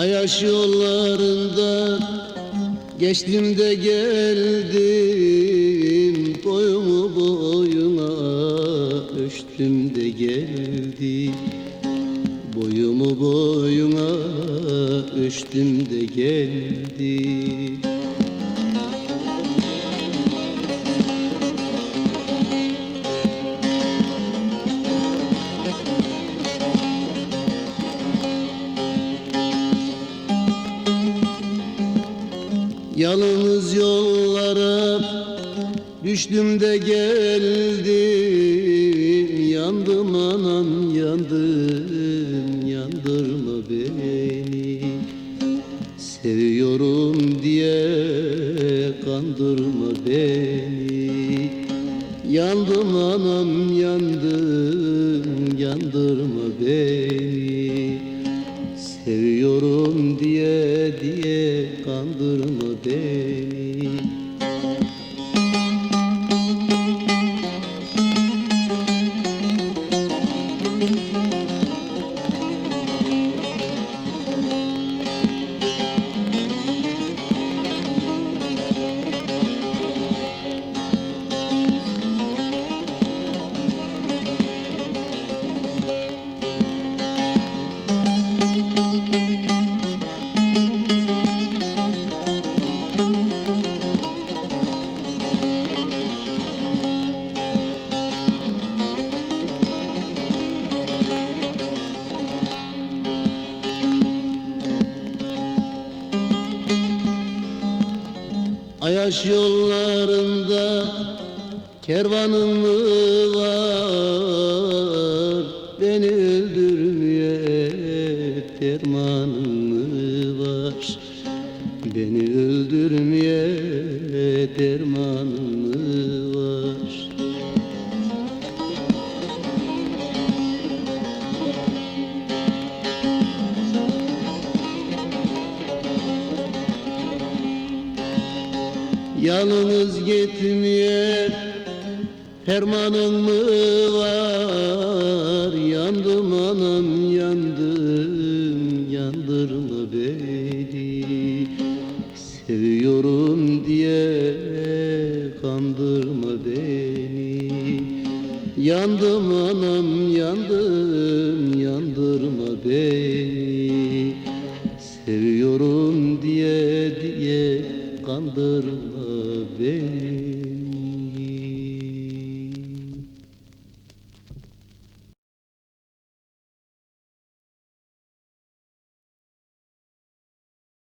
Ayaş yollarında geçtim de geldim Boyumu boyuna ölçtüm de geldim. Boyumu boyuna ölçtüm de geldim Yalnız yollara düştüm de geldim. Yandım anam yandım. Yandırma beni. Seviyorum diye kandırma beni. Yandım anam yandım. Yandırma beni. Seviyorum diye diye kandırma beni Ayaş yollarında kervanım mı var? Beni öldürmeye dermanım mı var? Beni öldürmeye Yalnız gitmeye fermanın mı var? Yandım anam yandım yandırma beni? Seviyorum diye kandırma beni? Yandım anam yandım kandırma beni.